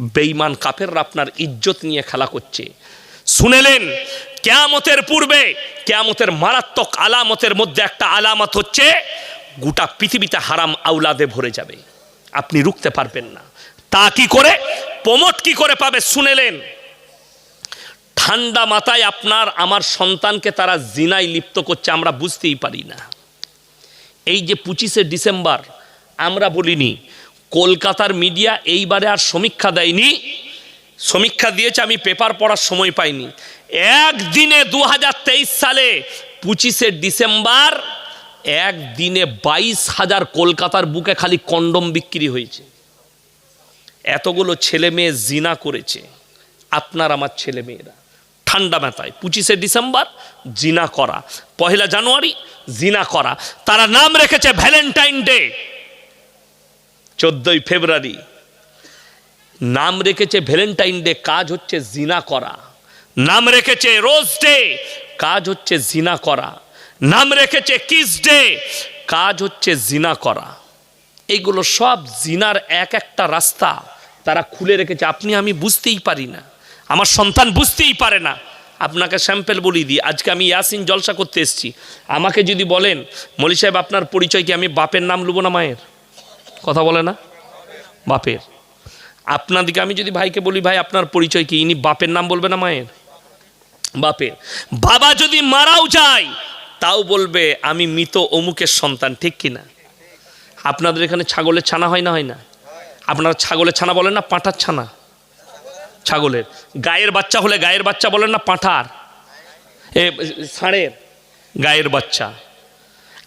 বেঈমান কাফেররা আপনার ইজ্জত নিয়ে খেলা করছে। শুনেলেন, কেয়ামতের পূর্বে, কেয়ামতের মারাত্মক আলামতের মধ্যে একটা আলামত হচ্ছে, গোটা পৃথিবীতে হারাম আউলাদে ভরে যাবে। আপনি রুখতে পারবেন না। তা কি করে? প্রমোট কি করে পাবে? শুনেলেন, ঠান্ডা মাথায় আপনার, আমার সন্তানকে তারা জিনায় লিপ্ত করছে, আমরা বুঝতেই পারি না। এই যে পঁচিশে ডিসেম্বর, আমরা বলিনি কলকাতার মিডিয়া এইবারে আর সমীক্ষা দেয়নি। সমীক্ষা দিয়েছে, আমি পেপার পড়ার সময় পাইনি। একদিনে দু হাজার তেইশ সালে পঁচিশে ডিসেম্বর, একদিনে বাইশ হাজার কলকাতার বুকে খালি কন্ডম বিক্রি হয়েছে। এতগুলো ছেলে মেয়ে জিনা করেছে, আপনার আমার ছেলে মেয়েরা। ঠান্ডা মাথায়, পঁচিশে ডিসেম্বর, জিনা করা। পহেলা জানুয়ারি, জিনা করা। তারা নাম রেখেছে ভ্যালেন্টাইন ডে। চোদ্দই ফেব্রুয়ারি। নাম রেখেছে ভ্যালেন্টাইন ডে, কাজ হচ্ছে জিনা করা। নাম রেখেছে রোজ ডে, কাজ হচ্ছে জিনা করা। নাম রেখেছে কিস ডে, কাজ হচ্ছে জিনা করা। এইগুলো সব জিনার এক একটা রাস্তা তারা খুলে রেখেছে। আপনি, আমি বুঝতেই পারি না। আমার সন্তান বুঝতেই পারে না। আপনাকে স্যাম্পেল বলি দিই। আজকে আমি ইয়াসিন জলসা করতে এসেছি। আমাকে যদি বলেন, মলি সাহেব, আপনার পরিচয় কি? আমি বাপের নাম লুবো না মায়ের? কথা বলে না? বাপের। আপনাদিকে আমি যদি ভাইকে বলি, ভাই, আপনার পরিচয় কি? ইনি বাপের নাম বলবে না মায়ের? বাপের। বাবা যদি মারাও যায়, তাও বলবে, আমি মৃত অমুকের সন্তান, ঠিক কিনা আপনাদের এখানে ছাগলের ছানা হয় না হয় না? আপনারা ছাগলের ছানা বলেন না, পাঁঠার ছানা? ছাগলের। গায়ের বাচ্চা হলে গায়ের বাচ্চা বলেন না, পাঁঠার? এ ষাঁড়ের গায়ের বাচ্চা।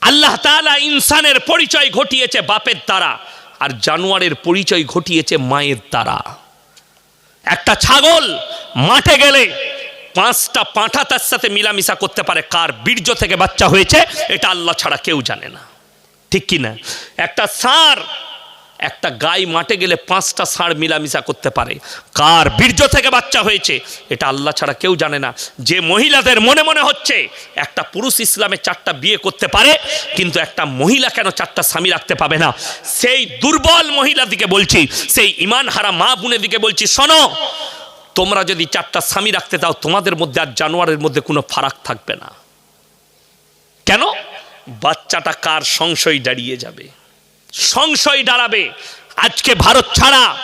আল্লাহ তালা ইনসানের পরিচয় ঘটিয়েছে বাপের দ্বারা, আর জানোয়ারের পরিচয় ঘটিয়েছে মায়ের দ্বারা। একটা ছাগল মাঠে গেলে পাঁচটা পাঁঠা তার সাথে মিলামিশা করতে পারে, কার বীর্য থেকে বাচ্চা হয়েছে, এটা আল্লাহ ছাড়া কেউ জানে না। ঠিক কি না একটা ষাঁড় একটা গাই মাঠে গেলে পাঁচটা ষাঁড় মিলামিশা করতে পারে। কার বীর্য থেকে বাচ্চা হয়েছে, এটা আল্লাহ ছাড়া কেউ জানে না। যে মহিলাদের মনে মনে হচ্ছে, একটা পুরুষ ইসলামে চারটা বিয়ে করতে পারে, কিন্তু একটা মহিলা কেন চারটা স্বামী রাখতে পাবে না? সেই দুর্বল মহিলা দিকে বলছি, সেই ইমান হারা মা বোনের দিকে বলছি, শোনো, তোমরা যদি চারটা স্বামী রাখতে দাও, তোমাদের মধ্যে আর জানোয়ারের মধ্যে কোনো ফারাক থাকবে না। কেন? বাচ্চাটা কার সংশয় দাঁড়িয়ে যাবে? সংশয় দাঁড়াবে। আজকে ভারত ছাড়া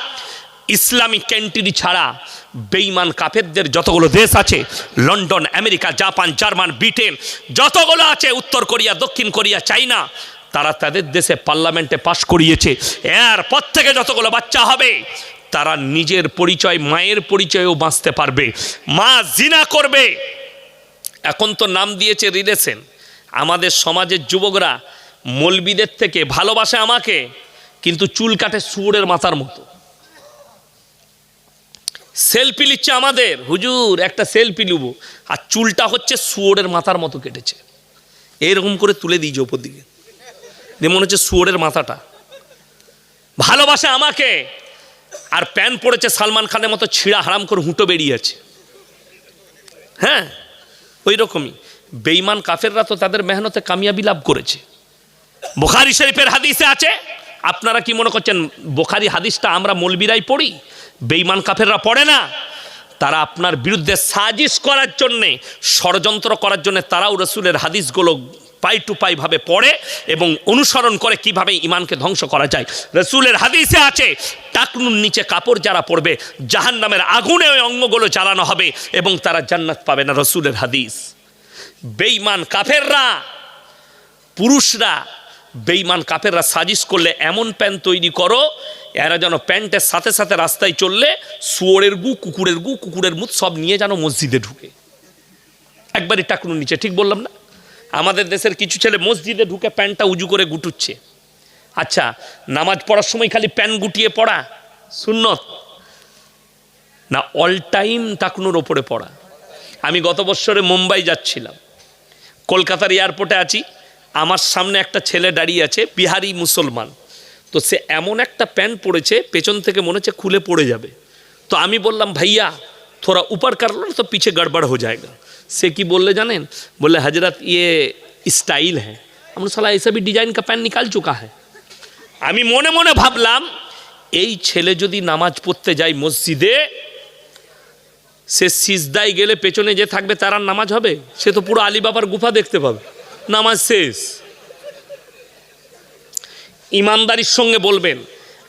ইসলামিক ক্যান্টিনি ছাড়া বেইমান কাফেরদের যতগুলো দেশ আছে, London, America, Japan, German, Britain, যতগুলো আছে, উত্তর কোরিয়া, দক্ষিণ কোরিয়া, চাইনা, তারা তাদের দেশে পার্লামেন্টে পাশ করিয়েছে। এরপর থেকে যতগুলো বাচ্চা হবে, তারা নিজের পরিচয়, মায়ের পরিচয়েও বাঁচতে পারবে। মা জিনা করবে। এখন তো নাম দিয়েছে রিলেশন। আমাদের সমাজের যুবকরা মলবিদের থেকে ভালোবাসে আমাকে, কিন্তু চুল কাটে শুয়োরের মাথার মতো। সেলফি নিচ্ছে আমাদের, হুজুর, একটা সেলফি নেব। আর চুলটা হচ্ছে শুয়োরের মাথার মতো কেটেছে। এইরকম করে তুলে দিয়েছে ওপর দিকে। দিয়ে মনে হচ্ছে শুয়োরের মাথাটা। ভালোবাসে আমাকে, আর প্যান পড়েছে সালমান খানের মতো ছিঁড়া হারাম করে হুঁটো বেরিয়েছে হ্যাঁ ওই রকমই। বেইমান কাফেররা তো তাদের মেহনতে কামিয়াবি লাভ করেছে। বোখারি শরীফের হাদিসে আছে? আপনারা কি মনে করছেন, বোখারি হাদিসটা আমরা মলবিরাই পড়ি? বেইমান কাফেররা পড়ে না? তারা আপনার বিরুদ্ধে সাজিশ করার জন্যে, ষড়যন্ত্র করার জন্যে তারাও রসুলের হাদিসগুলো পাই টু পাই ভাবে পড়ে এবং অনুসরণ করে কীভাবে ইমানকে ধ্বংস করা যায়। রসুলের হাদিসে আছে, টাকনুর নিচে কাপড় যারা পড়বে জাহান নামের আগুনে ওই অঙ্গগুলো জ্বালানো হবে এবং তারা জান্নাত পাবে না রসুলের হাদিস। বেইমান কাফেররা, পুরুষরা বেইমান কাপেররা সাজিশ করলে এমন প্যান্ট তৈরি করো, এরা যেন প্যান্টের সাথে সাথে রাস্তায় চললে শুয়োরের গু, কুকুরের গু, কুকুরের মুখ সব নিয়ে যেন মসজিদে ঢুকে। একবারই টাকুন নিচে, ঠিক বললাম না? আমাদের দেশের কিছু ছেলে মসজিদে ঢুকে প্যান্টটা উজু করে গুটুচ্ছে। আচ্ছা নামাজ পড়ার সময় খালি প্যান্ট গুটিয়ে পড়া? সুন্নত। না, অল টাইম টাকনুর ওপরে পড়া। আমি গত বছরে মুম্বাই যাচ্ছিলাম। কলকাতার এয়ারপোর্টে আছি। আমার সামনে একটা ছেলে দাঁড়িয়ে আছে, বিহারি মুসলমান। তো সে এমন একটা প্যান্ট পড়েছে পেছন থেকে মনে হচ্ছে খুলে পড়ে যাবে। তো আমি বললাম, ভাইয়া, থোড়া উপর কারল না তো পিছে গড়বড় হয়ে যায়গা সে কি বললে জানেন? বললে হজরত ইয়ে স্টাইল হ্যাঁ। আমরা সালা এইসবই ডিজাইন কা প্যান্ট নিকাল চুকা হ্যাঁ আমি মনে মনে ভাবলাম, এই ছেলে যদি নামাজ পড়তে যায় মসজিদে, সে সিজদায় গেলে পেছনে যে থাকবে তার আর নামাজ হবে? সে তো পুরো আলিবাবার গুফা দেখতে পাবে। নামাজ শেষ। ইমানদারির সঙ্গে বলবেন,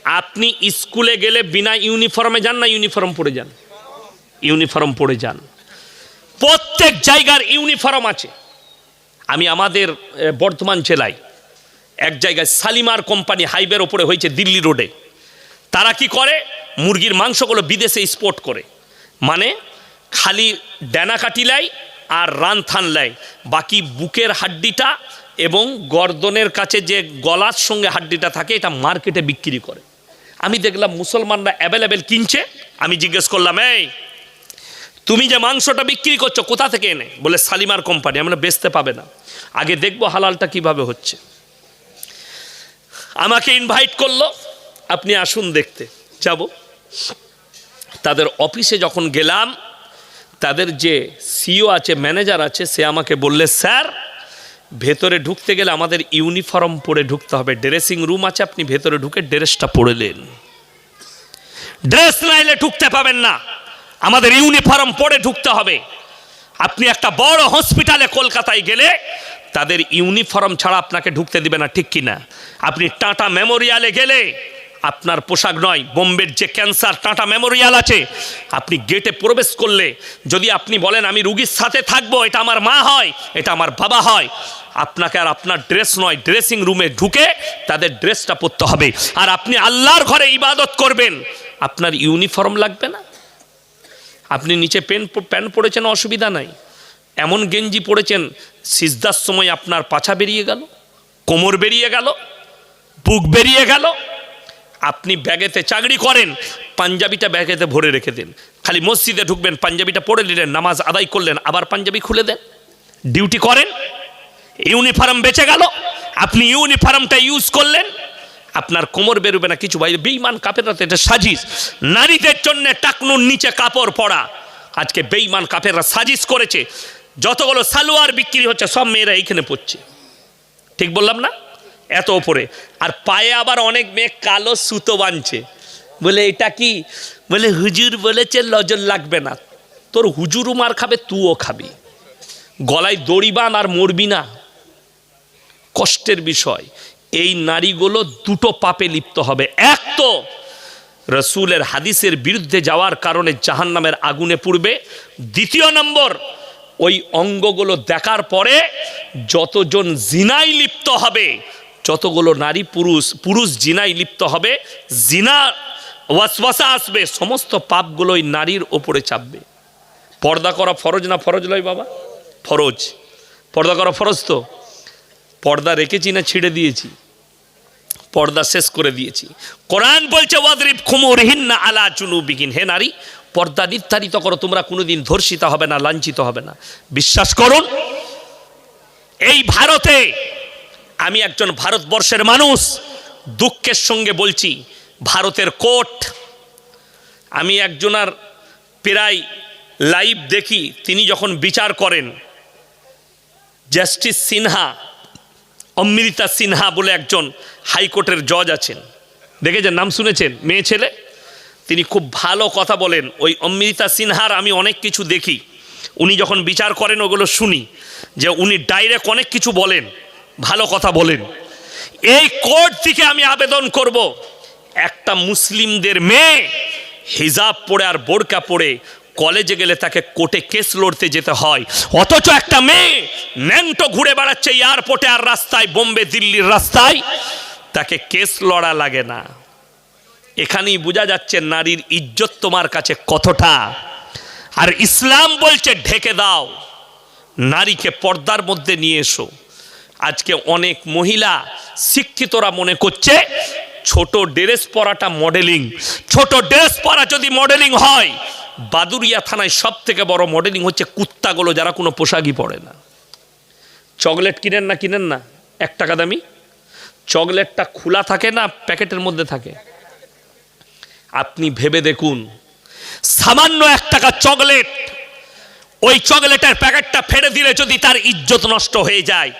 আপনি স্কুলে গেলে বিনা ইউনিফর্মে যান না ইউনিফর্ম পরে যান? ইউনিফর্ম পরে যান। প্রত্যেক জায়গার ইউনিফর্ম আছে। আমি আমাদের বর্ধমান জেলায় এক জায়গায় সালিমার কোম্পানি হাইওয়ের ওপরে হয়েছে দিল্লি রোডে। তারা কি করে? মুরগির মাংসগুলো বিদেশে স্পোর্ট করে। মানে খালি ডেনা কাটি লাই আর রান থান লাই। বাকি বুকের হাড্ডিটা এবং গর্দনের কাছে যে গলার সঙ্গে হাড্ডিটা থাকে, এটা মার্কেটে বিক্রি করে। আমি দেখলাম মুসলমানরা অ্যাভেলেবেল কিনছে। আমি জিজ্ঞেস করলাম, এই, তুমি যে মাংসটা বিক্রি করছ, কোথা থেকে এনে? বলে, সালিমার কোম্পানি, আমরা বেচতে পাবে না। আগে দেখব হালালটা কীভাবে হচ্ছে। আমাকে ইনভাইট করল, আপনি আসুন দেখতে, যাব। তাদের অফিসে যখন গেলাম তাদের যে সিও আছে, ম্যানেজার আছে, সে আমাকে বললে, স্যার, ভেতরে ঢুকতে গেলে আমাদের ইউনিফর্ম পরে ঢুকতে হবে। ড্রেসিং রুম আছে, আপনি ভেতরে ঢুকে ড্রেসটা পরে নেন। ড্রেস না এলে ঢুকতে পাবেন না। আমাদের ইউনিফর্ম পরে ঢুকতে হবে। আপনি একটা বড় হসপিটালে কলকাতায় গেলে তাদের ইউনিফর্ম ছাড়া আপনাকে ঢুকতে দিবে না, ঠিক কি না আপনি টাটা মেমোরিয়ালে গেলে আপনার পোশাক নয়, বোম্বের যে ক্যান্সার টাটা মেমোরিয়াল আছে, আপনি গেটে প্রবেশ করলে যদি আপনি বলেন, আমি রুগীর সাথে থাকব, এটা আমার মা হয়, এটা আমার বাবা হয়, আপনাকে আর আপনার ড্রেস নয়, ড্রেসিং রুমে ঢুকে তাদের ড্রেসটা পরতে হবে। আর আপনি আল্লাহর ঘরে ইবাদত করবেন। আপনার ইউনিফর্ম লাগবে না? আপনি নিচে পেন প্যান্ট পরেছেন, অসুবিধা নাই। এমন গেঞ্জি পরেছেন, সিজদার সময় আপনার পাছা বেরিয়ে গেল, কোমর বেরিয়ে গেল, বুক বেরিয়ে গেল আপনি ব্যাগেতে চাকরি করেন, পাঞ্জাবিটা ব্যাগেতে ভরে রেখে দিন। খালি মসজিদে ঢুকবেন, পাঞ্জাবিটা পরে নিলেন, নামাজ আদায় করলেন, আবার পাঞ্জাবি খুলে দেন। ডিউটি করেন, ইউনিফর্ম বেঁচে গেল, আপনি ইউনিফর্মটা ইউজ করলেন, আপনার কোমর বেরোবে না কিছু। ভাই বেইমান কাপেররা তো এটা সাজিস। নারীদের জন্য টাকনুর নিচে কাপড় পরা। আজকে বেইমান কাপেররা সাজিস করেছে। যতগুলো সালোয়ার বিক্রি হচ্ছে, সব মেয়েরা এইখানে পড়ছে। ঠিক বললাম না? এত ওপরে। আর পায়ে আবার অনেক মেয়ে কালো সুতো বাঁধছে। বলে, এটা কি? বলে, হুজুর বলেছে লজর লাগবে না। তোর হুজুরও মার খাবে তুও খাবি। গলায় দড়ি বান আর মরবি না। কষ্টের বিষয়। এই নারীগুলো দুটো পাপে লিপ্ত হবে। এক তো রসুলের হাদিসের বিরুদ্ধে যাওয়ার কারণে জাহান্নামের আগুনে পুড়বে। দ্বিতীয় নম্বর, ওই অঙ্গগুলো দেখার পরে যতজন জিনাই লিপ্ত হবে যতগুলো নারী, পুরুষ পুরুষ জিনাই লিপ্ত হবে, জিনা ওয়াসওয়াসা আসবে, সমস্ত পাপগুলো ওই নারীর ওপরে চাপবে। পর্দা করা ফরজ না ফরজ নয় বাবা? ফরজ। পর্দা করা ফরজ তো? পর্দা রেখেছি না ছিঁড়ে দিয়েছি? পর্দা শেষ করে দিয়েছি। কোরআন বলছে, ওয়াদরিব খুমুরহীন না আলা চুনুবিহীন হে নারী, পর্দা নির্ধারিত করো, তোমরা কোনোদিন ধর্ষিত হবে না, লাঞ্ছিত হবে না। বিশ্বাস করুন, এই ভারতে আমি একজন ভারতবর্ষের মানুষ, দুঃখের সঙ্গে বলছি, ভারতের কোর্ট আমি একজনার প্রায় লাইভ দেখি, তিনি যখন বিচার করেন, জাস্টিস সিনহা, অমৃতা সিনহা বলে একজন হাইকোর্টের জজ আছেন। দেখেছেন? নাম শুনেছেন? মেয়ে, ছেলে? তিনি খুব ভালো কথা বলেন। ওই অমৃতা সিনহার আমি অনেক কিছু দেখি। উনি যখন বিচার করেন, ওগুলো শুনি। যে উনি ডাইরেক্ট অনেক কিছু বলেন। ভালো কথা বলেন। এই কোর্ট থেকে আমি আবেদন করব, একটা মুসলিমদের মেয়ে হিজাব পরে আর বোরকা পরে কলেজে গেলে তাকে কোর্টে কেস লড়তে যেতে হয়। অথচ একটা মেয়ে ন্যাংটো ঘুরে বেড়াচ্ছে এয়ারপোর্টে আর রাস্তায়, বোম্বে, দিল্লির রাস্তায়, তাকে কেস লড়া লাগে না। এখানেই বোঝা যাচ্ছে নারীর ইজ্জত তোমার কাছে কতটা। আর ইসলাম বলছে, ঢেকে দাও, নারীকে পর্দার মধ্যে নিয়ে এসো। আজকে অনেক মহিলা শিক্ষিতরা মনে করছে ছোট ড্রেস পরাটা মডেলিং ছোট ড্রেস পরা যদি মডেলিং হয় বাদুরিয়া থানায় সব থেকে বড় মডেলিং হচ্ছে কুত্তাগুলো, যারা কোনো পোশাকই পরে না। চকলেট কিনেন না কিনেন না? এক টাকা দামি। চকলেটটা খোলা থাকে না, প্যাকেটের মধ্যে থাকে? আপনি ভেবে দেখুন, সামান্য এক টাকা চকলেট, ওই চকলেটের প্যাকেটটা ফেলে দিলে যদি তার ইজ্জত নষ্ট হয়ে যায়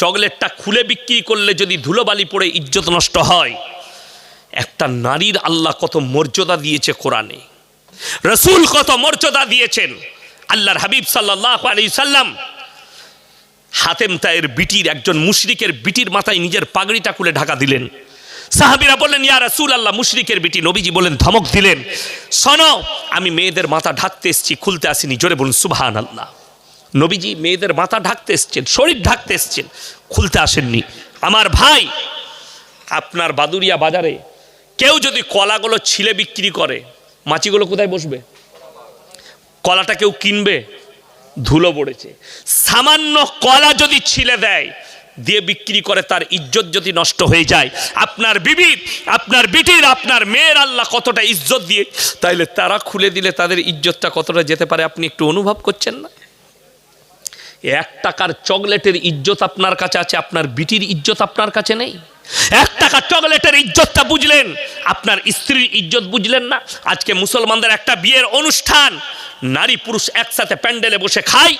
চকলেটটা খুলে বিক্রি করলে যদি ধুলোবালি পড়ে ইজ্জত নষ্ট হয়। একটা নারীর আল্লাহ কত মর্যাদা দিয়েছে কোরআনে। রসুল কত মর্যাদা দিয়েছেন। আল্লাহর হাবিব সাল্লাহ আলী সাল্লাম হাতেম তায়ের বিটির একজন মুশরিকের বিটির মাথায় নিজের পাগড়িটা খুলে ঢাকা দিলেন। সাহাবিরা বললেন, ইয়া রাসূল আল্লাহ মুশরিকের বিটি নবীজি বলেন ধমক দিলেন, শোনো, আমি মেয়েদের মাথা ঢাকতে এসেছি, খুলতে আসিনি। জোরে বলুন সুবহান আল্লাহ নবীজি মেয়েদের মাথা ঢাকতে এসছেন, শরীর ঢাকতে এসছেন, খুলতে আসেননি। আমার ভাই, আপনার বাদুরিয়া বাজারে কেউ যদি কলাগুলো ছিলে বিক্রি করে, মাছিগুলো কোথায় বসবে? কলাটা কেউ কিনবে? ধুলো পড়েছে। সামান্য কলা যদি ছিলে দেয়, দিয়ে বিক্রি করে তার ইজ্জত যদি নষ্ট হয়ে যায়, আপনার বিবির, আপনার বিটির, আপনার মেয়ের আল্লাহ কতটা ইজ্জত দিয়ে, তাইলে তারা খুলে দিলে তাদের ইজ্জতটা কতটা যেতে পারে, আপনি একটু অনুভব করছেন না? এক টাকার চকলেটের ইজ্জত আপনার কাছে আছে, আপনার বিটির ইজ্জত আপনার কাছে নেই? এক টাকা চকলেটের ইজ্জতটা বুঝলেন? আপনার স্ত্রীর ইজ্জত বুঝলেন না? আজকে মুসলমানদের একটা বিয়ের অনুষ্ঠান, নারী পুরুষ একসাথে প্যান্ডেলে বসে খায়।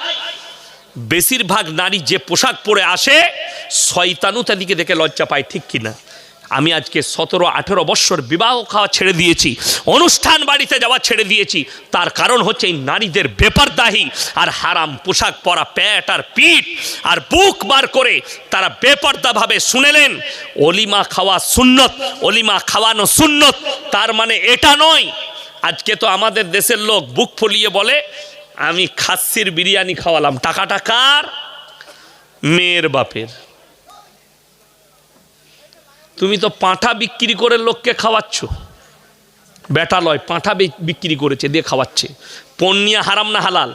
বেশিরভাগ নারী যে পোশাক পরে আসে শয়তানু তাদিকে দেখে লজ্জা পায়, ঠিক কিনা? আমি আজকে সতেরো, আঠেরো বৎসর বিবাহ খাওয়া ছেড়ে দিয়েছি, অনুষ্ঠান বাড়িতে যাওয়া ছেড়ে দিয়েছি। তার কারণ হচ্ছে এই নারীদের বেপরদাহি আর হারাম পোশাক পরা প্যাট আর পিঠ আর বুক বার করে তারা বেপর্দাভাবে শুনেলেন, অলিমা খাওয়া সুন্নত, অলিমা খাওয়ানো সুন্নত। তার মানে এটা নয়, আজকে তো আমাদের দেশের লোক বুক ফুলিয়ে বলে, আমি খাসির বিরিয়ানি খাওয়ালাম। টাকাটা কার? মেয়ের বাপের। তুমি তো পাঁঠা বিক্রি করে লোককে খাওয়াচ্ছ। বেটা লয়, পাঁঠা বিক্রি করেছে, দিয়ে খাওয়াচ্ছে। পণ্যিয়া হারাম না হালাল?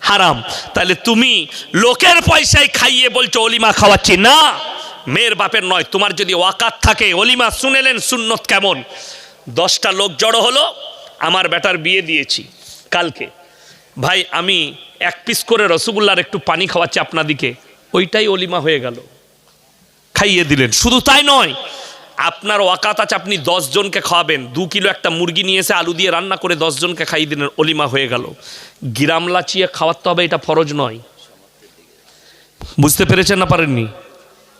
হারাম। তাহলে তুমি লোকের পয়সায় খাইয়ে বলছো, অলিমা খাওয়াচ্ছি। না, মেয়ের বাপের নয়, তোমার যদি ওয়াকাত থাকে, অলিমা শুনেলেন সুন্নত কেমন? দশটা লোক জড়ো হলো, আমার বেটার বিয়ে দিয়েছি কালকে। ভাই, আমি এক পিস করে রসগোল্লার একটু পানি খাওয়াচ্ছি আপনাদিকে। ওইটাই অলিমা হয়ে গেল। খাইয়ে দিলেন। শুধু তাই নয়, আপনার ওয়াকাত আছে, আপনি দশ জনকে খাওয়াবেন। দু কিলো একটা মুরগি নিয়ে এসে আলু দিয়ে রান্না করে দশ জনকে খাইয়ে দিলেন, অলিমা হয়ে গেল। গিরাম লাচিয়ে খাওয়াতে হবে, এটা ফরজ নয়। বুঝতে পেরেছেন না পারেননি?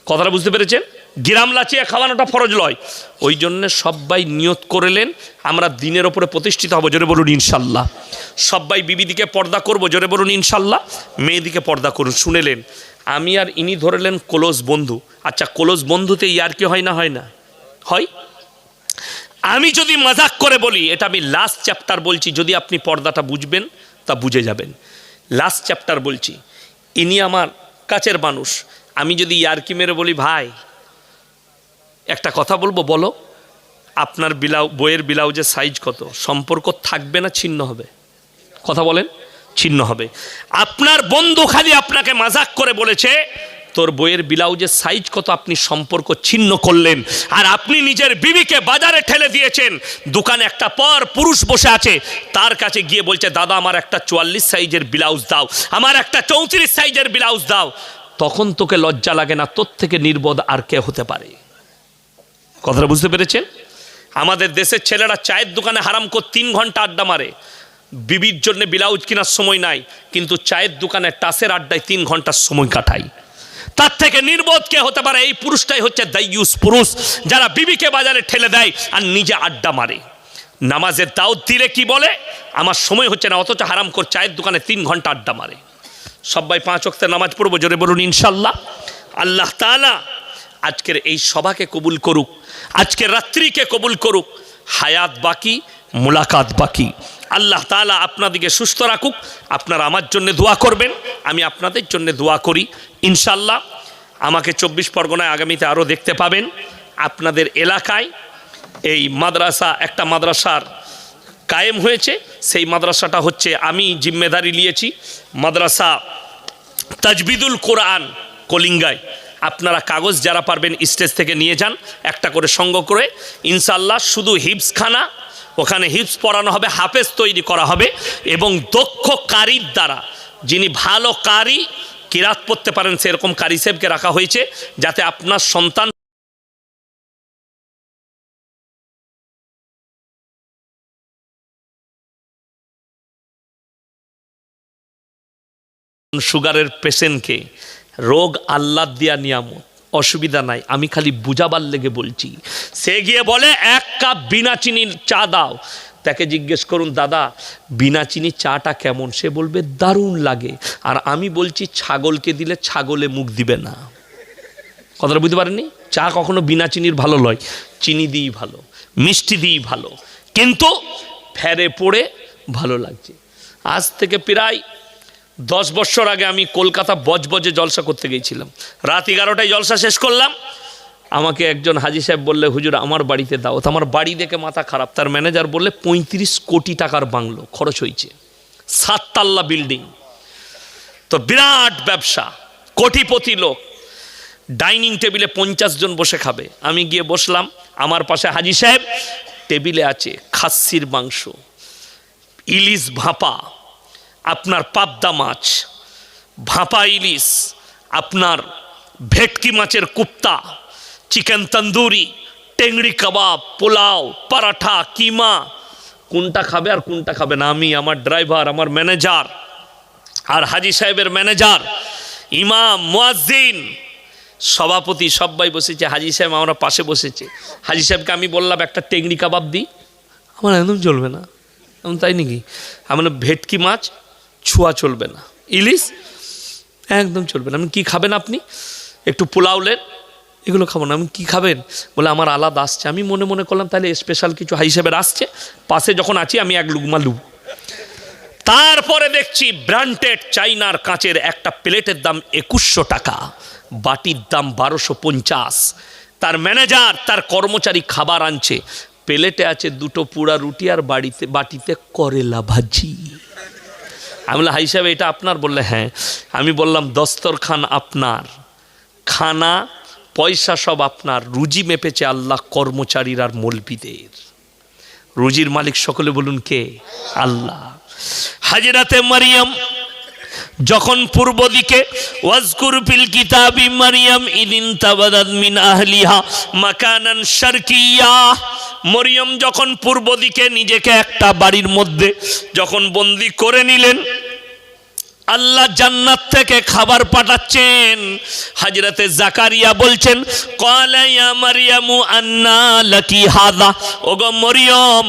কথাটা বুঝতে পেরেছেন? গিরাম লাচিয়ে খাওয়ানোটা ফরজ নয়। ওই জন্য সবাই নিয়ত করলেন, আমরা দিনের ওপরে প্রতিষ্ঠিত হব, জোরে বলুন ইনশাল্লাহ। সবাই বিবিদিকে পর্দা করব, জোরে বলুন ইনশাল্লাহ। মেয়েদিকে পর্দা করুন, শুনেলেন। আমি আর ইনি ধরলেন ক্লোজ বন্ধু। আচ্ছা ক্লোজ বন্ধুতে ইয়ার কি হয় না হয় না? হয়? আমি যদি মজাক করে বলি, এটা আমি লাস্ট চ্যাপ্টার বলছি, যদি আপনি পর্দাটা বুঝবেন, তা বুঝে যাবেন। লাস্ট চ্যাপ্টার বলছি, ইনি আমার কাছের মানুষ। আমি যদি ইয়ারকি মেরে বলি, ভাই, একটা কথা বলব, বলো, আপনার বিলাউ, বইয়ের ব্লাউজের সাইজ কত? সম্পর্ক থাকবে না, ছিন্ন হবে? কথা বলেন। ছিন্ন হবে। আপনার বন্ধু খালি আপনাকে মাজাক করে বলেছে, তোর বইয়ের ব্লাউজের সাইজ কত আপনি সম্পর্ক ছিন্ন করলেন, আর আপনি নিজের বিবিকে বাজারে ঠেলে দিয়েছেন। দোকানে একটা পর পুরুষ বসে আছে, তার কাছে গিয়ে বলছে, দাদা, আমার একটা চুয়াল্লিশ সাইজের ব্লাউজ দাও, আমার একটা চৌত্রিশ সাইজের ব্লাউজ দাও। তখন তোকে লজ্জা লাগে না, তোর থেকে নির্বোধ আর কে হতে পারে? কথাটা বুঝতে পেরেছেন? আমাদের দেশের ছেলেরা চায়ের দোকানে হারাম করে তিন ঘণ্টা আড্ডা মারে। বিবির জন্য ব্লাউজ কেনার সময় নাই, কিন্তু চায়ের দোকানে টাসের আড্ডায় তিন ঘণ্টার সময় কাটাই। তার থেকে নির্বোধ কে হতে পারে? এই পুরুষটাই হচ্ছে দাইয়ুস পুরুষ, যারা বিবিকে বাজারে ঠেলে দেয় আর নিজে আড্ডা মারে। নামাজের দাওয়াত দিলে কি বলে? আমার সময় হচ্ছে না, অথচ হারাম কর চায়ের দোকানে তিন ঘণ্টা আড্ডা মারে। সবাই পাঁচ অক্তে নামাজ পড়ব, জোরে বলুন ইনশাল্লাহ। আল্লাহ তাআলা আজকের এই সভাকে কবুল করুক, আজকের রাত্রিকে কবুল করুক। হায়াত বাকি, মুলাকাত বাকি। আল্লাহ তালা আপনাদিকে সুস্থ রাখুক। আপনারা আমার জন্য দোয়া করবেন। আমি আপনাদের জন্য দোয়া করি। ইনশাল্লাহ আমাকে চব্বিশ পরগনায় আগামীতে আরও দেখতে পাবেন। আপনাদের এলাকায় এই মাদ্রাসা, একটা মাদ্রাসার কায়েম হয়েছে। সেই মাদ্রাসাটা হচ্ছে আমি জিম্মেদারি নিয়েছি। মাদ্রাসা তাজবিদুল কোরআন কলিঙ্গায়। আপনারা কাগজ যারা পারবেন, স্টেজ থেকে নিয়ে যান, একটা করে সঙ্গ করে। ইনশাল্লাহ শুধু হিপসখানা ওখানে হিপস পড়ানো হবে, হাফেজ তৈরি করা হবে এবং দক্ষ কারির দ্বারা, যিনি ভালো কারি, কিরাত পড়তে পারেন সেরকম কারি সাহেবকে রাখা হয়েছে যাতে আপনার সন্তান সুগারের পেশেন্টকে রোগ আল্লাহ দিয়া নিয়ামত। অসুবিধা নাই, আমি খালি বুঝাবার লেগে বলছি। সে গিয়ে বলে, এক কাপ বিনা চিনির চা দাও। তাকে জিজ্ঞেস করুন, দাদা, বিনা চিনির চাটা কেমন? সে বলবে, দারুণ লাগে। আর আমি বলছি, ছাগলকে দিলে ছাগলে মুখ দিবে না। কথাটা বুঝতে পারেননি? চা কখনো বিনা চিনির ভালো লয়, চিনি দিই ভালো, মিষ্টি দিই ভালো, কিন্তু ফেরে পড়ে ভালো লাগছে। আজ থেকে প্রায় দশ বছর আগে আমি কলকাতা বজবজে জলসা করতে গিয়েছিলাম। রাত এগারোটায় জলসা শেষ করলাম। আমাকে একজন হাজি সাহেব বললে, হুজুর, আমার বাড়িতে দাও। তো আমার বাড়ি দেখে মাথা খারাপ। তার ম্যানেজার বললে, পঁয়ত্রিশ কোটি টাকার বাংলো, খরচ হয়েছে। সাততাল্লা বিল্ডিং। তো বিরাট ব্যবসা, কোটিপতি লোক। ডাইনিং টেবিলে পঞ্চাশ জন বসে খাবে। আমি গিয়ে বসলাম। আমার পাশে হাজি সাহেব, টেবিলে আছে খাসির মাংস, ইলিশ ভাপা আপনার পাবদা মাছ, ভাপা ইলিশ, আপনার ভেটকি মাছের কুপ্তা, চিকেন তন্দুরি, টেংড়ি কাবাব, পোলাও, পরাঠা, কিমা, কোনটা খাবে আর কোনটা খাবে না? আমি, আমার ড্রাইভার, আমার ম্যানেজার আর হাজি সাহেবের ম্যানেজার, ইমাম, মুয়াজ্জিন, সভাপতি সবাই বসেছে। হাজি সাহেব আমরা পাশে বসেছে। হাজি সাহেবকে আমি বললাম, একটা টেংড়ি কাবাব দিই। আমার একদম চলবে না। আমি তাই নাকি? আমার ভেটকি মাছ ছোঁয়া চলবে না। ইলিশ একদম চলবে না। আমি কী খাবেন আপনি? একটু পোলাওলেন এগুলো খাব না। আমি কী খাবেন? বলে আমার আলাদা আসছে। আমি মনে মনে করলাম, তাহলে স্পেশাল কিছু হিসেবে আসছে। পাশে যখন আছি, আমি এক লুকমা লু তারপরে দেখছি ব্র্যান্ডেড চাইনার কাঁচের একটা প্লেটের দাম একুশশো টাকা। বাটির দাম বারোশো পঞ্চাশ। তার ম্যানেজার, তার কর্মচারী খাবার আনছে। প্লেটে আছে দুটো পুরা রুটি আর বাড়িতে, বাটিতে করেলা ভাজি। আমি বললাম হাই এটা আপনার বললে হ্যাঁ। আমি বললাম, দস্তরখান আপনার। খানা, পয়সা সব আপনার। রুজি মেপেছে আল্লাহ কর্মচারীর আর মলবিদের। রুজির মালিক সকলে বলুন কে? আল্লাহ। হাজিরাতে মারিয়াম, যখন পূর্ব দিকে, ওয়াজকুর কিতাবি ইদিন মিন মরিয়ম যখন পূর্ব দিকে নিজেকে একটা বাড়ির মধ্যে যখন বন্দি করে নিলেন আল্লাহ জান্নাত থেকে খাবার পাঠাচ্ছেন। হাজরতে জাকারিয়া বলছেন কলাইয়া মারিয়ামু আন্না লাকি হাদা? ওগো মরিয়ম,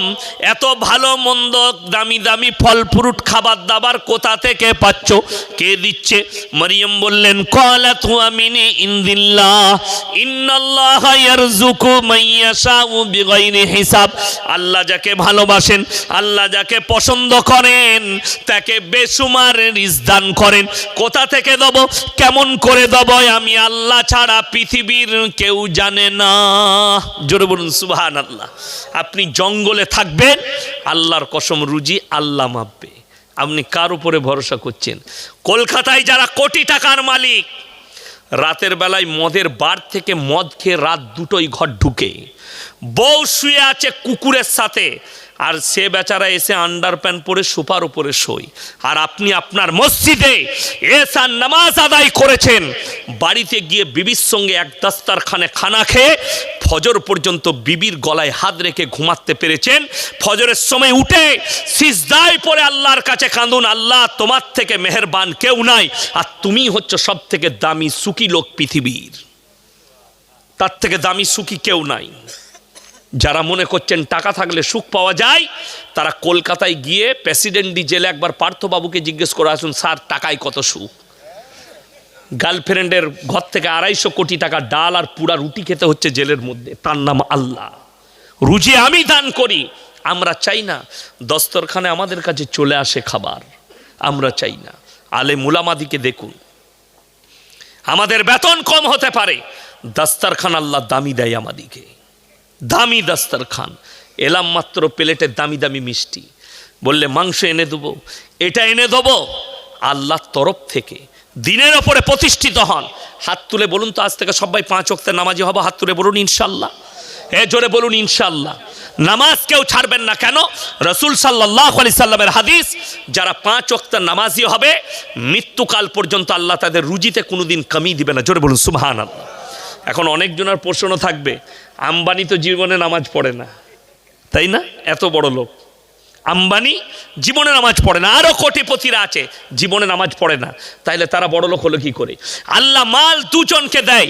এত ভালো মন্দ দামি দামি ফল ফ্রুট খাবার দাবার কোথা থেকে পাচ্ছ? কে দিচ্ছে? মরিয়ম বললেন, কলা তু আমিনি ইন্দিল্লাহ, ইন্নাল্লাহ ইয়ারজুকু মাইয়াশাউ বিগাইরি হিসাব। আল্লাহ যাকে ভালোবাসেন, আল্লাহ যাকে পছন্দ করেন, তাকে বেসুমার রিজ দান করেন। কোথা থেকে দেব? কেমন করে দেব? আমি আল্লাহ ছাড়া পৃথিবীর কেউ জানে না। জোরে বলুন সুবহান আল্লাহ আপনি জঙ্গলে থাকবেন, আল্লাহর কসম রুজি, আল্লাহ মাপবে। আপনি কার উপরে ভরসা করছেন? কলকাতায় যারা কোটি টাকার মালিক, রাতের বেলায় মদের বার থেকে মদ খেয়ে রাত দুটোই ঘর ঢুকে। বউ শুয়ে আছে কুকুরের সাথে আর সে বেচারা এসে আন্ডার প্যান্ট পরে সোফার উপরে শোয়। আর আপনি আপনার মসজিদে এসা নামাজ আদায় করেছেন, বাড়িতে গিয়ে বিবির সঙ্গে এক দাস্তারখানে খানা খেয়ে ফজর পর্যন্ত বিবির গলায় হাত রেখে ঘুমাতে পেরেছেন। ফজরের সময় উঠে সিজদায় পরে আল্লাহর কাছে কাঁদুন, আল্লাহ, তোমার থেকে মেহেরবান কেউ নাই, আর তুমি হচ্ছে সব থেকে দামি সুখী লোক পৃথিবীর। তার থেকে দামি সুখী কেউ নাই। যারা মনে করছেন টাকা থাকলে সুখ পাওয়া যায়, তারা কলকাতায় গিয়ে প্রেসিডেন্টি জেলে একবার পার্থবাবুকে জিজ্ঞেস করে আসুন, স্যার, টাকায় কত সুখ? গার্লফ্রেন্ডের ঘর থেকে আড়াইশো কোটি টাকা ডাল আর পুরা রুটি খেতে হচ্ছে জেলের মধ্যে। তার নাম আল্লাহ। রুজি আমি দান করি। আমরা চাই না দস্তরখানে আমাদের কাছে চলে আসে খাবার। আমরা চাই না। আলে মুলামাদিকে দেখুন। আমাদের বেতন কম হতে পারে। দাস্তারখান আল্লাহ দামি দেয় আমাদিকে। দামি দাস্তারখান। এলাম মাত্র প্লেটের দামি দামি মিষ্টি। বললে, মাংস এনে দেবো। এটা এনে দেবো? আল্লাহর তরফ থেকে। দিনের ওপরে প্রতিষ্ঠিত হন। হাত তুলে বলুন তো, আজ থেকে সবাই পাঁচ অক্তের নামাজি হব। হাত তুলে বলুন ইনশাল্লাহ এ জোরে বলুন ইনশাল্লাহ নামাজ কেউ ছাড়বেন না কেন? রসুল সাল্লাহ আলি সাল্লামের হাদিস, যারা পাঁচ অক্তের নামাজি হবে, মৃত্যুকাল পর্যন্ত আল্লাহ তাদের রুজিতে কোনোদিন কমিয়ে দিবে না। জোরে বলুন সুবহান আল্লাহ এখন অনেকজনের প্রশ্ন থাকবে আম্বানি তো জীবনে নামাজ পড়ে না, তাই না? এত বড় লোক। আম্বানি জীবনে নামাজ পড়ে না আরও কোটিপতিরা আছে, জীবনে নামাজ পড়ে না। তাইলে তারা বড় লোক হলো কি করে? আল্লাহ মাল দুজনকে দেয়,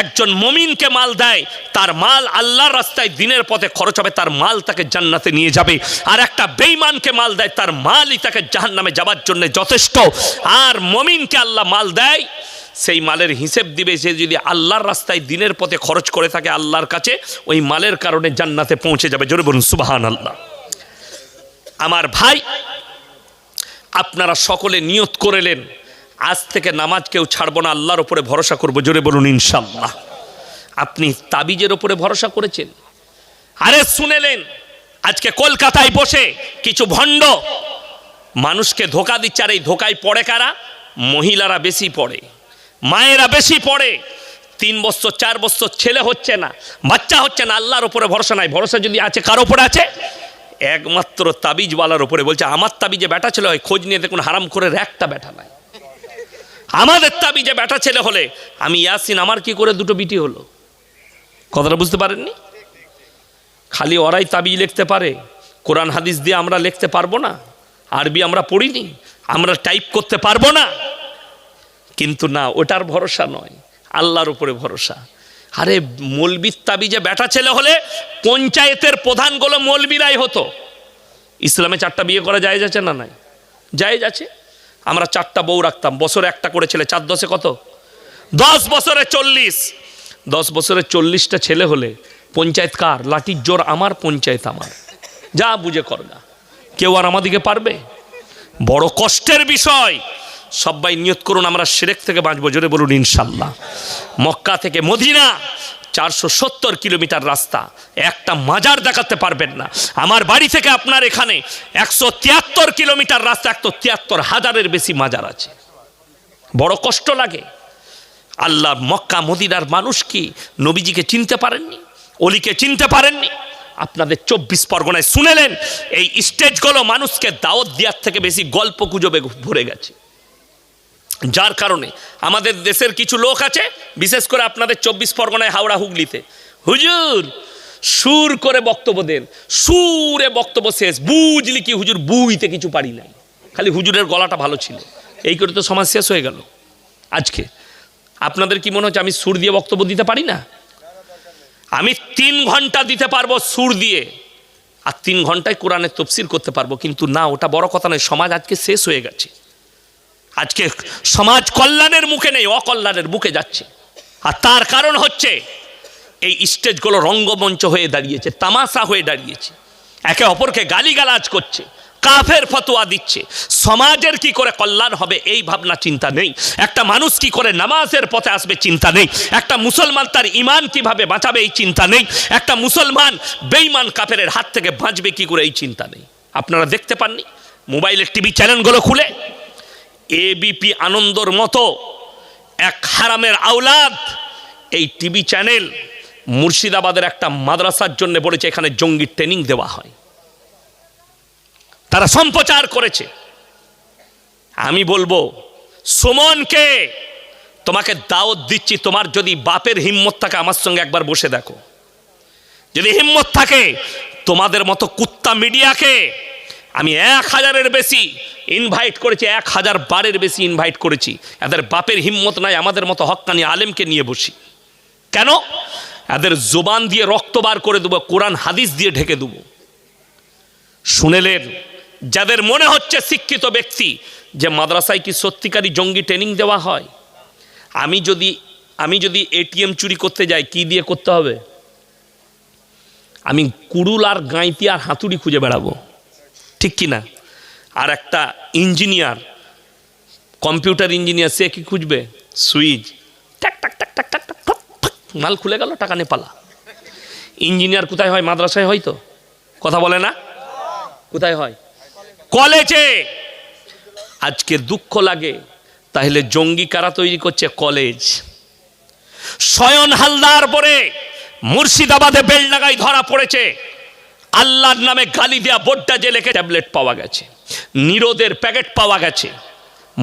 একজন মমিনকে মাল দেয়, তার মাল আল্লাহর রাস্তায় দিনের পথে খরচ হবে, তার মাল তাকে জান্নাতে নিয়ে যাবে। আর একটা বেইমানকে মাল দেয়, তার মালই তাকে জাহান নামে যাবার জন্য যথেষ্ট। আর মমিনকে আল্লাহ মাল দেয় সেই মালের হিসেব দিবে, সে যদি আল্লাহর রাস্তায় দিনের পথে খরচ করে থাকে আল্লাহর কাছে, ওই মালের কারণে জান্নাতে পৌঁছে যাবে। জোরে বলুন সুবাহান আল্লাহ আমার ভাই, আপনারা সকলে নিয়ত করেলেন আজ থেকে নামাজ কেউ ছাড়বো না, আল্লাহর উপরে ভরসা করব। জোরে বলুন ইনশাল্লাহ আপনি তাবিজের ওপরে ভরসা করেছেন? আরে শুনেলেন আজকে কলকাতায় বসে কিছু ভণ্ড মানুষকে ধোকা দিচ্ছে, আর এই ধোকায় পড়ে কারা? মহিলারা বেশি পড়ে। মায়েরা বেশি পড়ে। তিন বছর, চার বছর ছেলে হচ্ছে না, বাচ্চা হচ্ছে না, আল্লাহর উপরে ভরসা নাই। ভরসা যদি আছে, কার উপরে আছে? একমাত্র তাবিজওয়ালার উপরে বলছে, আমার তাবিজে ব্যাটা ছেলে হয়, খোঁজ নিয়ে দেখুন, হারাম করে একটা ব্যাটা নাই। আমাদের তাবিজে ব্যাটা ছেলে হলে, আমি ইয়াসিন, আমার কি করে দুটো বিটি হলো? কথাটা বুঝতে পারেননি? খালি ওরাই তাবিজ লিখতে পারে। কোরআন, হাদিস দিয়ে আমরা লিখতে পারব না। আরবি আমরা পড়িনি। আমরা টাইপ করতে পারব না। কিন্তু না, ওটার ভরসা নয়। আল্লাহর উপরে ভরসা। আরে, মলবির তাবিজে ব্যাটা ছেলে হলে পঞ্চায়েতের প্রধানগুলো মৌলবিরাই হতো। ইসলামে চারটা বিয়ে করা যায় যাচ্ছে না নাই? যায় যাচ্ছে আমরা চারটা বউ রাখতাম। বছরে একটা করে ছেলে, চার দশে কত? দশ বছরে চল্লিশ। দশ বছরে চল্লিশটা ছেলে হলে পঞ্চায়েত কার? লাঠির জোর আমার পঞ্চায়েত আমার। যা বুঝে কর না। কেউ আর আমাদিকে পারবে? বড় কষ্টের বিষয়। সবাই নিয়ত করুন, আমরা সেরেক থেকে বাঁচবো, জোরে বলুন, ইনশাল্লাহ। মক্কা থেকে মদিনা, চারশো সত্তর কিলোমিটার রাস্তা। একটা মাজার দেখাতে পারবেন না। আমার বাড়ি থেকে আপনার এখানে একশো তিয়াত্তর কিলোমিটার রাস্তা, একশো তিয়াত্তর হাজারের বেশি মাজার আছে। বড় কষ্ট লাগে। আল্লাহ মক্কা, মদিনার মানুষ কি নবীজিকে চিনতে পারেননি? অলিকে চিনতে পারেননি? আপনাদের চব্বিশ পরগনায় শুনেলেন, এই স্টেজগুলো মানুষকে দাওয়াত দেওয়ার থেকে বেশি গল্প গুজবে ভরে গেছে। যার কারণে আমাদের দেশের কিছু লোক আছে, বিশেষ করে আপনাদের চব্বিশ পরগনায় হাওড়া হুগলিতে। হুজুর, সুর করে বক্তব্য দেন। সুরে বক্তব্য শেষ। বুঝলি কি হুজুর, বুইতে কিছু পারি নাই। খালি হুজুরের গলাটা ভালো ছিল। এই করে তো সমাজ শেষ হয়ে গেল। আজকে আপনাদের কি মনে হচ্ছে আমি সুর দিয়ে বক্তব্য দিতে পারি না? আমি তিন ঘণ্টা দিতে পারব সুর দিয়ে। আর তিন ঘন্টায় কোরআনের তফসিল করতে পারব। কিন্তু না, ওটা বড় কথা নয়, সমাজ আজকে শেষ হয়ে গেছে। আজকে সমাজ কল্যাণের মুখে নেই, অকল্যাণের মুখে যাচ্ছে। আর তার কারণ হচ্ছে, এই স্টেজগুলো রঙ্গমঞ্চ হয়ে দাঁড়িয়েছে, তামাশা হয়ে দাঁড়িয়েছে। একে অপরকে গালিগালাজ করছে, কাফের ফতোয়া দিচ্ছে। সমাজের কি করে কল্যাণ হবে, এই ভাবনা চিন্তা নেই। একটা মানুষ কি করে নামাজের পথে আসবে, চিন্তা নেই। একটা মুসলমান তার ইমান কীভাবে বাঁচাবে, এই চিন্তা নেই। একটা মুসলমান বেইমান কাফেরের হাত থেকে বাঁচবে কি করে, এই চিন্তা নেই। আপনারা দেখতে পাননি? মোবাইলের টিভি চ্যানেলগুলো খুলে এবিপি আনন্দর মতো এক হারামের আওলাদ এই টিভি চ্যানেল মুর্শিদাবাদের একটা মাদ্রাসার জন্য বলেছে, এখানে জঙ্গি ট্রেনিং দেওয়া হয়। তারা সম্প্রচার করেছে। আমি বলব, সুমনকে তোমাকে দাওয়াত দিচ্ছি, তোমার যদি বাপের হিম্মত থাকে আমার সঙ্গে একবার বসে দেখো। যদি হিম্মত থাকে, তোমাদের মতো কুত্তা মিডিয়াকে আমি এক হাজারের বেশি ইনভাইট করেছি, এক হাজার বারের বেশি ইনভাইট করেছি। এদের বাপের হিম্মত নাই, আমাদের মতো হক্কানি আলেমকে নিয়ে বসি। কেন? এদের জোবান দিয়ে রক্ত বার করে দেবো, কোরআন, হাদিস দিয়ে ঢেকে দেবো। শুনেলেন, যাদের মনে হচ্ছে শিক্ষিত ব্যক্তি, যে মাদ্রাসায় কি সত্যিকারই জঙ্গি ট্রেনিং দেওয়া হয়? আমি যদি আমি যদি এটিএম চুরি করতে যাই, কি দিয়ে করতে হবে? আমি কুড়ুল আর গাঁইতি আর হাতুড়ি খুঁজে বেড়াবো। ঠিক কি না আর একটা ইঞ্জিনিয়ার, কম্পিউটার ইঞ্জিনিয়ার, সে কি খুঁজবে? সুইচ। টাক টাক টাক টাক টাক টাক মাল খুলে গেল, টাকা নে পালা। ইঞ্জিনিয়ার কোথায় হয়? মাদ্রাসায় হয় তো? কথা বলে না? কোথায় হয়? কলেজে। আজকে দুঃখ লাগে। তাহলে জঙ্গি কারা তৈরি করছে? কলেজ। শয়ন হালদার পরে মুর্শিদাবাদে বেলডাগায় ধরা পড়েছে। আল্লাহর নামে গালি দেয়া বোর্ডটা যে লেখে ট্যাবলেট পাওয়া গেছে, নিরোদের প্যাকেট পাওয়া গেছে,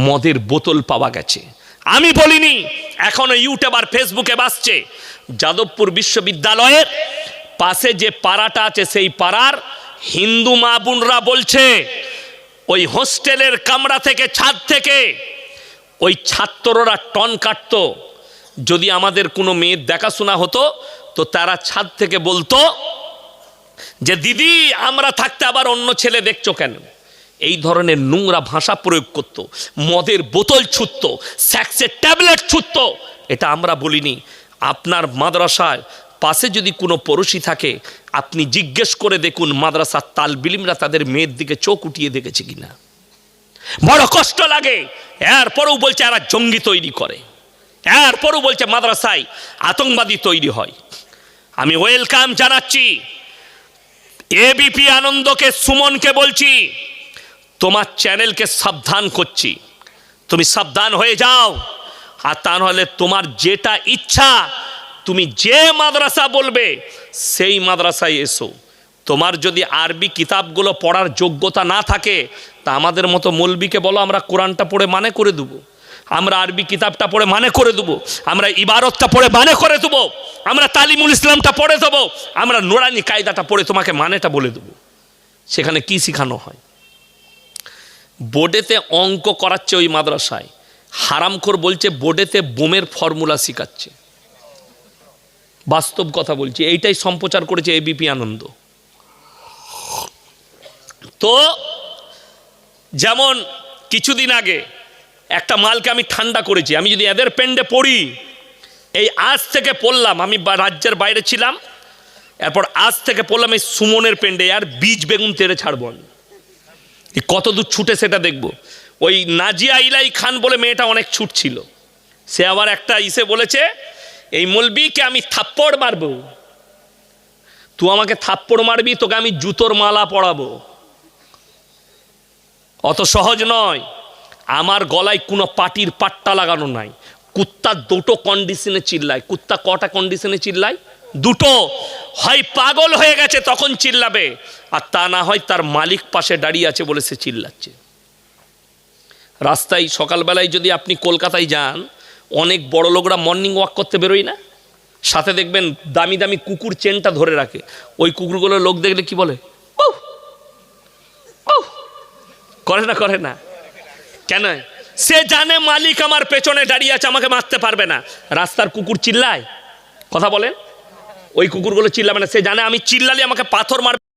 মদের বোতল পাওয়া গেছে। আমি বলিনি, এখনও ইউটিউব আর ফেসবুকে বাসছে। যাদবপুর বিশ্ববিদ্যালয়ের পাশে যে পাড়াটা আছে, সেই পাড়ার হিন্দু মা বোনরা বলছে, ওই হোস্টেলের কামরা থেকে, ছাদ থেকে ওই ছাত্ররা টন কাটত। যদি আমাদের কোনো মেয়ের দেখাশোনা হতো, তো তারা ছাদ থেকে বলতো যে দিদি, আমরা থাকতে আবার অন্য ছেলে দেখছ কেন? এই ধরনের নোংরা ভাষা প্রয়োগ করত, মদের বোতল ছুটত স্যাক্সের ট্যাবলেট ছুটত এটা আমরা বলিনি। আপনার মাদ্রাসায় পাশে যদি কোনো পড়োশি থাকে, আপনি জিজ্ঞেস করে দেখুন মাদ্রাসার তালবিলিমরা তাদের মেয়ের দিকে চোখ উঠিয়ে দেখেছে কিনা। বড় কষ্ট লাগে। এরপরেও বলছে এরা জঙ্গি তৈরি করে। এরপরেও বলছে মাদ্রাসায় আতঙ্কবাদী তৈরি হয়। আমি ওয়েলকাম জানাচ্ছি। এবিপি আনন্দকে, সুমনকে বলছি, তোমার চ্যানেলকে সাবধান করছি। তুমি সাবধান হয়ে যাও। আর তা নাহলে তোমার যেটা ইচ্ছা, তুমি যে মাদ্রাসা বলবে, সেই মাদ্রাসায় এসো। তোমার যদি আরবি কিতাবগুলো পড়ার যোগ্যতা না থাকে, তা আমাদের মতো মৌলবিকে বলো, আমরা কোরআনটা পড়ে মানে করে দেবো। আমরা আরবি কিতাবটা পড়ে মানে করে দেবো। আমরা ইবারতটা পড়ে মানে করে দেবো। আমরা তালিমুল ইসলামটা পড়ে দেবো। আমরা নোরানি কায়দাটা পড়ে তোমাকে মানেটা বলে দেবো। সেখানে কি শেখানো হয়? বোর্ডেতে অঙ্ক করাচ্ছে ওই মাদ্রাসায়। হারামখোর বলছে, বোর্ডেতে বোমের ফর্মুলা শেখাচ্ছে। বাস্তব কথা বলছি। এইটাই সম্প্রচার করেছে এবিপি আনন্দ। তো, যেমন কিছুদিন আগে একটা মালকে আমি ঠান্ডা করেছি, আমি যদি এদের পেন্ডে পড়ি, এই আজ থেকে পড়লাম, আমি রাজ্যের বাইরে ছিলাম, এরপর আজ থেকে পড়লাম এই সুমনের পেন্ডে, আর বীজ বেগুন তেড়ে ছাড়বো আমি। কত দূর ছুটে সেটা দেখব। ওই নাজিয়া ইলাই খান বলে মেয়েটা অনেক ছুট ছিল সে আবার একটা ইসে বলেছে, এই মলবিকে আমি থাপ্পড় মারবো। তুই আমাকে থাপ্পড় মারবি, তোকে আমি জুতোর মালা পরাবো। অত সহজ নয়। আমার গলায় কোনো পাটির পাট্টা লাগানো নাই। কুত্তা দুটো কন্ডিশনে চিল্লায়। কুত্তা কটা কন্ডিশনে চিল্লায়? দুটো। হয় পাগল হয়ে গেছে, তখন চিল্লাবে। আর তা না হয় তার মালিক পাশে দাঁড়িয়ে আছে বলে সে চিল্লাচ্ছে। রাস্তায় সকালবেলায় যদি আপনি কলকাতায় যান, অনেক বড় লোকরা মর্নিং ওয়াক করতে বেরোয় না? সাথে দেখবেন দামি দামি কুকুর চেনটা ধরে রাখে। ওই কুকুরগুলো লোক দেখলে কি বলে। করে না করে না। কেন? সে জানে মালিক আমার পেছনে দাঁড়িয়ে আছে, আমাকে মারতে পারবে না। রাস্তার কুকুর চিল্লায়। কথা বলেন? ওই কুকুরগুলো চিল্লাবে না। সে জানে আমি চিল্লালে আমাকে পাথর মারবে।